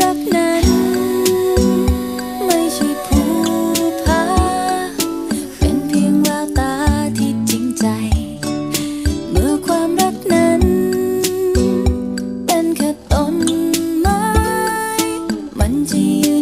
รักนั้น ไม่ใช่ผู้พาเป็นเพียงแววตาที่จริงใจ เมื่อความรักนั้น เป็นแค่ต้นไม้ มันจะยืน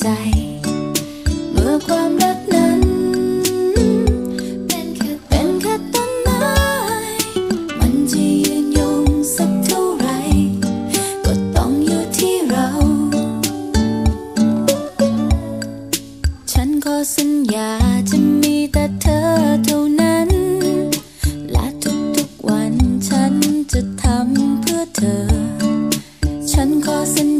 ใจ เมื่อความรักนั้น เป็นแค่เป็นแค่ต้นไม้ มันจะยืนยงสักเท่าไหรก็ต้องอยู่ที่เรา ฉันขอสัญญาจะมีแต่เธอเท่านั้น และทุกๆวันฉันจะทำเพื่อเธอ ฉันขอสัญ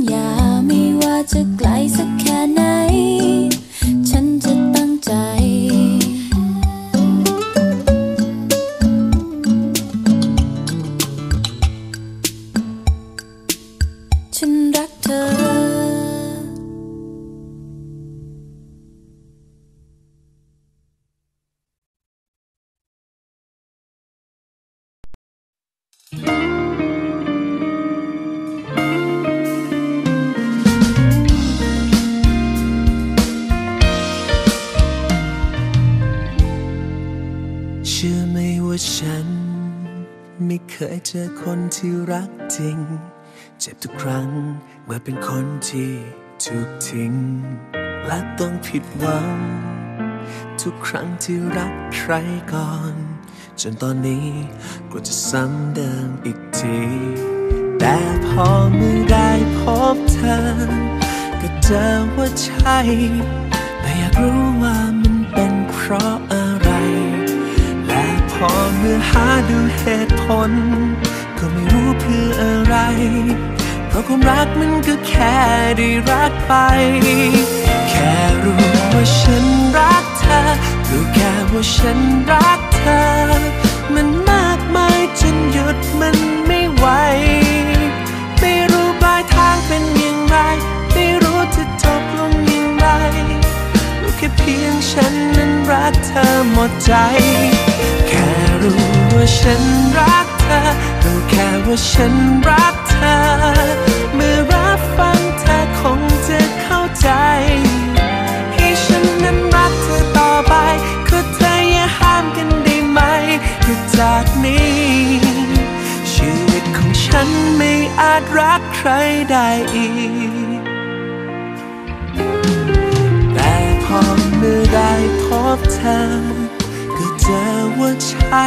ฉันรักเธอเชื่อไหมว่าฉันไม่เคยเจอคนที่รักจริง เจ็บทุกครั้งเมื่อเป็นคนที่ถูกทิ้ง และต้องผิดหวัง ทุกครั้งที่รักใครก่อน จนตอนนี้กลัวจะซ้ำเดิมอีกที แต่พอเมื่อได้พบเธอ ก็เจอว่าใช่แต่อยากรู้ว่ามันเป็นเพราะอะไร และพอเมื่อหาดูเหตุผล ก็ไม่รู้เพื่ออะไร เพราะความรักมันก็แค่ได้รักไป แค่รู้ว่าฉันรักเธอรู้แค่ว่าฉันรักเธอ มันมากมายจนหยุดมันไม่ไหว ไม่รู้ปลายทางเป็นอย่างไร ไม่รู้จะจบลงอย่างไรรู้แค่เพียงฉันนั้นรักเธอหมดใจ แค่รู้ว่าฉันรัก อรู้แค่ว่าฉันรักเธอ เมื่อรับฟังเธอคงจะเข้าใจ ให้ฉันนั้นรักเธอต่อไปขอเธออย่าห้ามกันได้ไหมหยุดจากนี้ ชีวิตของฉันไม่อาจรักใครได้อีก แต่พอเมื่อได้พบเธอ ก็เจอว่าใช่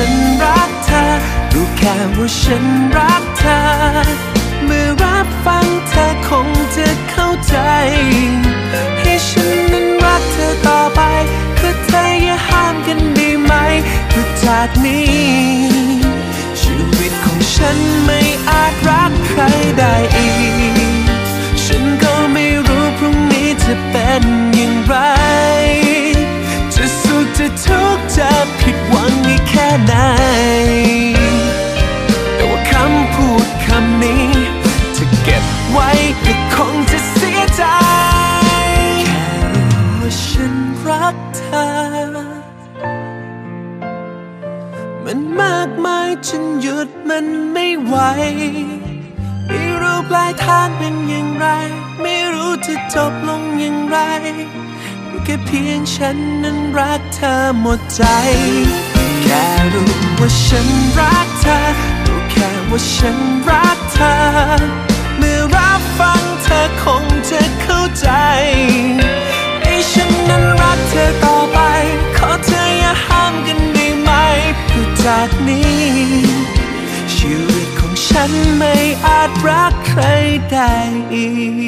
ฉันรักเธอ รู้แค่ว่าฉันรักเธอ เมื่อรับฟังเธอคงจะเข้าใจ ให้ฉันนั้นรักเธอต่อไป คือเธออย่าห้ามกันได้ไหมคือจากนี้ มันมากมายจนหยุดมันไม่ไหว ไม่รู้ปลายทางเป็นอย่างไร ไม่รู้จะจบลงอย่างไรรู้แค่เพียงฉันนั้นรักเธอหมดใจ แค่รู้ว่าฉันรักเธอรู้แค่ว่าฉันรักเธอ เมื่อรับฟังเธอคงจะเข้าใจ ชีวิ